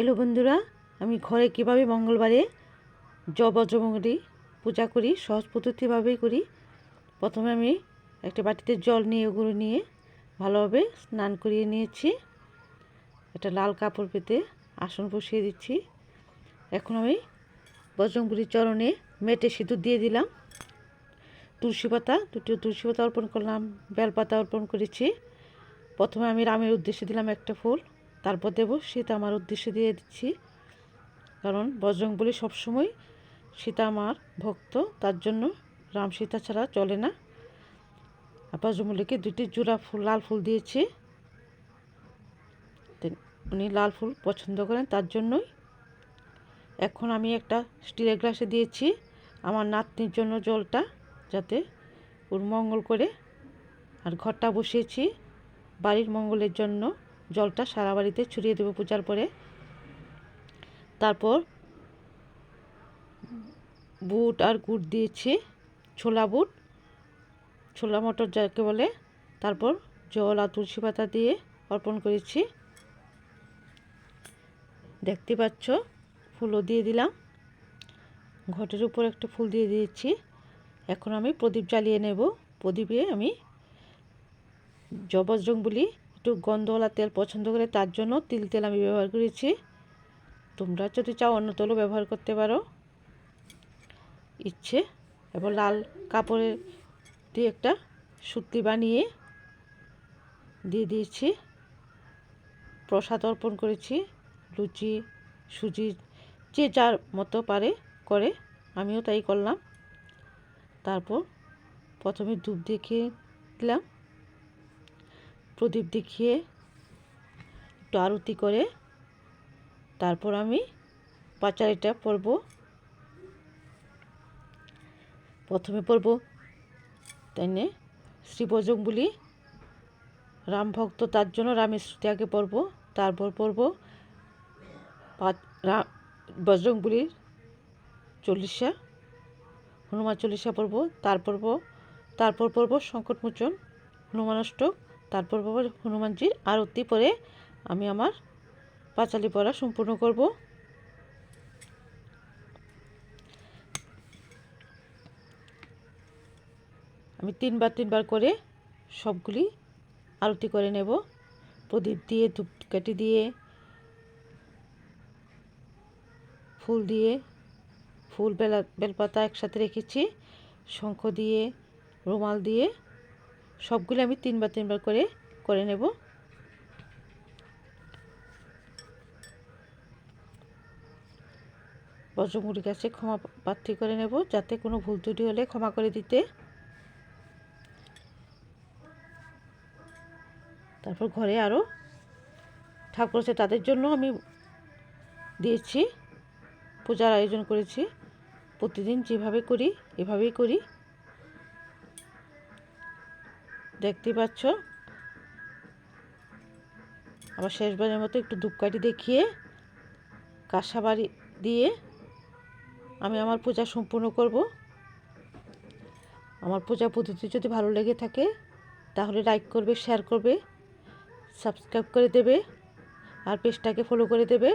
Hello বন্ধুরা, আমি ঘরে কীভাবে মঙ্গলবারে জব বজ্রমঙ্গলী পূজা করি, সহজ পদ্ধতিভাবেই করি। প্রথমে আমি একটা বাটিতে জল নিয়ে, ওগুলো নিয়ে ভালোভাবে স্নান করিয়ে নিয়েছি। একটা লাল কাপড় পেতে আসন বসিয়ে দিচ্ছি। এখন আমি বজরংবলির চরণে মেটে সিঁদুর দিয়ে দিলাম। তুলসী পাতা, দুটো তুলসী পাতা অর্পণ করলাম, বেলপাতা অর্পণ করেছি। প্রথমে আমি রামের উদ্দেশ্যে দিলাম একটা ফুল। তারপর দেব সীতা আমার উদ্দেশ্যে দিয়ে দিচ্ছি। কারণ বজরং বলি সবসময় সীতা আমার ভক্ত, তার জন্য রাম সীতা ছাড়া চলে না। আর বজরংবলীকে দুটি জোড়া ফুল, লাল ফুল দিয়েছি। উনি লাল ফুল পছন্দ করেন তার জন্যই। এখন আমি একটা স্টিলের গ্লাসে দিয়েছি আমার নাতনির জন্য জলটা, যাতে ওর মঙ্গল করে। আর ঘরটা বসিয়েছি বাড়ির মঙ্গলের জন্য। জলটা সারা বাড়িতে ছড়িয়ে দেবো পূজার পরে। তারপর বুট আর গুড় দিয়েছি, ছোলা বুট, ছোলা মটর যাকে বলে। তারপর জল আর তুলসী পাতা দিয়ে অর্পণ করেছি। দেখতে পাচ্ছ, ফুলও দিয়ে দিলাম। ঘটের উপর একটা ফুল দিয়ে দিয়েছি। এখন আমি প্রদীপ জ্বালিয়ে নেব। প্রদীপে আমি জবজরং বলি একটু গন্ধওয়ালা তেল পছন্দ করে তার জন্য তিল তেল আমি ব্যবহার করেছি। তোমরা যদি চাও অন্য তেলও ব্যবহার করতে পারো। ইচ্ছে। এবার লাল কাপড়ের দিয়ে একটা সুতলি বানিয়ে দিয়ে দিয়েছি। প্রসাদ অর্পণ করেছি। লুচি, সুজি, যে যার মতো পারে করে। আমিও তাই করলাম। তারপর প্রথমে ধূপ দেখিয়ে দিলাম। প্রদীপ দেখিয়ে একটু আরতি করে তারপর আমি পাচারিটা পরব। প্রথমে পরব তাই নে শ্রী বলি রাম ভক্ত তার জন্য রামের শ্রুতি আগে পড়ব তারপর পরব পড়ব বজরংবলির চল্লিশা, হনুমান চল্লিশা পড়ব তারপর তারপর পড়ব সংকটমোচন, হনুমানষ্টক তারপর বাবা হনুমানজির আরতি পরে আমি আমার পাঁচালি পড়া সম্পূর্ণ করব। আমি তিনবার তিনবার করে সবগুলি আরতি করে নেব। প্রদীপ দিয়ে, ধূপকাঠি দিয়ে, ফুল দিয়ে, ফুল, বেলা, বেলপাতা একসাথে রেখেছি, শঙ্খ দিয়ে, রুমাল দিয়ে সবগুলো আমি তিনবার তিনবার করে করে নেব। বজ্রমুড়ি গাছে ক্ষমা প্রার্থী করে নেব, যাতে কোনো ভুল ত্রুটি হলে ক্ষমা করে দিতে। তারপর ঘরে আরও ঠাকুর আছে, তাদের জন্য আমি দিয়েছি। পূজার আয়োজন করেছি। প্রতিদিন যেভাবে করি, এভাবেই করি। দেখতে পাচ্ছ? আবার শেষবারের মতো একটু ধূপকাঠি দেখিয়ে কাঁসা বাড়ি দিয়ে আমি আমার পূজা সম্পূর্ণ করব। আমার পূজা পদ্ধতি যদি ভালো লেগে থাকে, তাহলে লাইক করবে শেয়ার করবে সাবস্ক্রাইব করে দেবে, আর পেজটাকে ফলো করে দেবে।